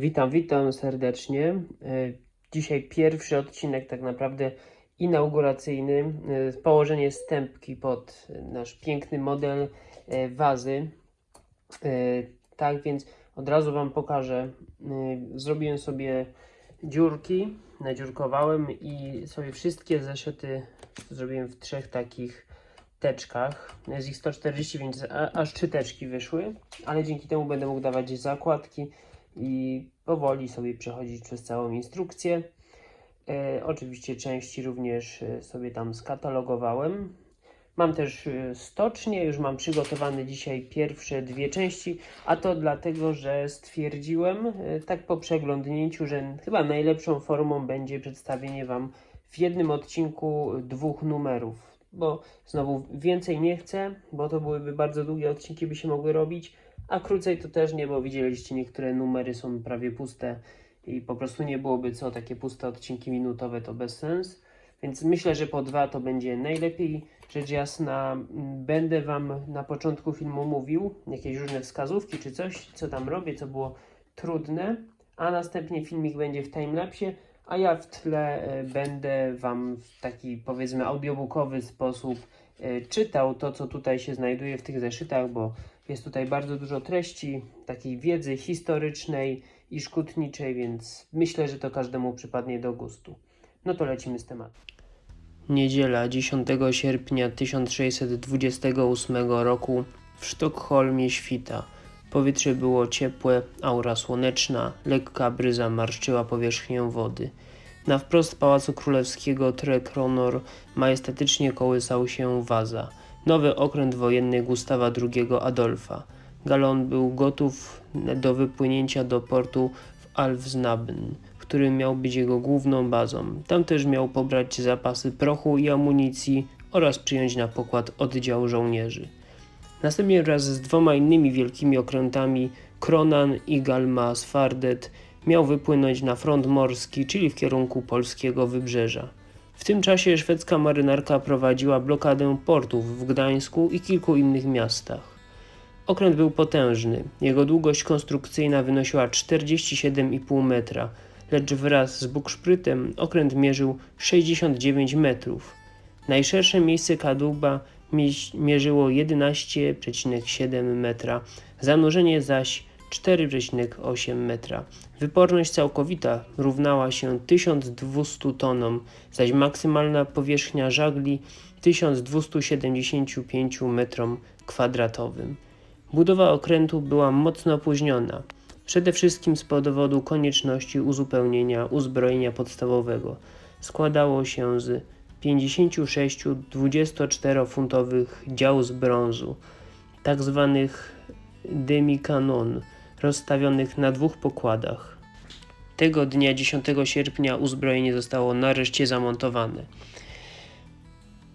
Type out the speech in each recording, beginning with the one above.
Witam, witam serdecznie. E, Dzisiaj pierwszy odcinek, tak naprawdę inauguracyjny. E, Położenie stępki pod nasz piękny model e, wazy. Tak więc od razu Wam pokażę. Zrobiłem sobie dziurki, nadziurkowałem i sobie wszystkie zeszyty zrobiłem w trzech takich teczkach. Jest ich 140, więc aż trzy teczki wyszły, ale dzięki temu będę mógł dawać zakładki i powoli sobie przechodzić przez całą instrukcję. E, oczywiście części również e, sobie tam skatalogowałem. Mam też e, stocznię, już mam przygotowane dzisiaj pierwsze dwie części, a to dlatego, że stwierdziłem, e, tak po przeglądnięciu, że chyba najlepszą formą będzie przedstawienie Wam w jednym odcinku dwóch numerów, bo znowu więcej nie chcę, bo to byłyby bardzo długie odcinki, by się mogły robić, a krócej to też nie, bo widzieliście niektóre numery są prawie puste i po prostu nie byłoby co, takie puste odcinki minutowe to bez sens. Więc myślę, że po dwa to będzie najlepiej. Rzecz jasna, m, będę Wam na początku filmu mówił jakieś różne wskazówki czy coś, co tam robię, co było trudne, a następnie filmik będzie w timelapsie, a ja w tle e, będę Wam w taki powiedzmy audiobookowy sposób e, czytał to, co tutaj się znajduje w tych zeszytach, bo jest tutaj bardzo dużo treści, takiej wiedzy historycznej i szkutniczej, więc myślę, że to każdemu przypadnie do gustu. No to lecimy z tematem. Niedziela 10 sierpnia 1628 roku w Sztokholmie świta. Powietrze było ciepłe, aura słoneczna, lekka bryza marszczyła powierzchnię wody. Na wprost Pałacu Królewskiego Trekronor majestatycznie kołysał się waza. Nowy okręt wojenny Gustawa II Adolfa. Galon był gotów do wypłynięcia do portu w Alfsnabn, który miał być jego główną bazą. Tam też miał pobrać zapasy prochu i amunicji oraz przyjąć na pokład oddział żołnierzy. Następnie wraz z dwoma innymi wielkimi okrętami Kronan i Galma Sfardet miał wypłynąć na front morski, czyli w kierunku polskiego wybrzeża. W tym czasie szwedzka marynarka prowadziła blokadę portów w Gdańsku i kilku innych miastach. Okręt był potężny. Jego długość konstrukcyjna wynosiła 47,5 metra, lecz wraz z bukszprytem okręt mierzył 69 metrów. Najszersze miejsce kadłuba mierzyło 11,7 metra, zanurzenie zaś 4,8 metra. Wyporność całkowita równała się 1200 tonom, zaś maksymalna powierzchnia żagli 1275 metrom kwadratowym. Budowa okrętu była mocno opóźniona, przede wszystkim z powodu konieczności uzupełnienia uzbrojenia podstawowego. Składało się z 56 24-funtowych dział z brązu, tak zwanych demikanon, rozstawionych na dwóch pokładach. Tego dnia 10 sierpnia uzbrojenie zostało nareszcie zamontowane.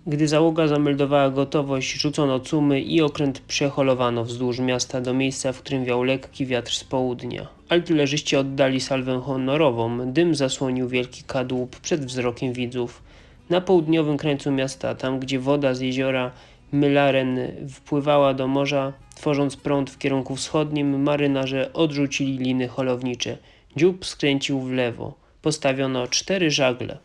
Gdy załoga zameldowała gotowość, rzucono cumy i okręt przeholowano wzdłuż miasta do miejsca, w którym wiał lekki wiatr z południa. Artylerzyści oddali salwę honorową, dym zasłonił wielki kadłub przed wzrokiem widzów. Na południowym krańcu miasta, tam gdzie woda z jeziora Mylaren wpływała do morza, tworząc prąd w kierunku wschodnim, marynarze odrzucili liny holownicze. Dziób skręcił w lewo. Postawiono cztery żagle.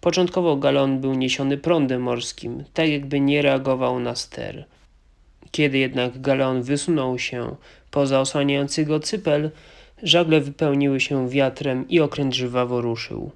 Początkowo galon był niesiony prądem morskim, tak jakby nie reagował na ster. Kiedy jednak galeon wysunął się poza osłaniający go cypel, żagle wypełniły się wiatrem i okręt żwawo ruszył.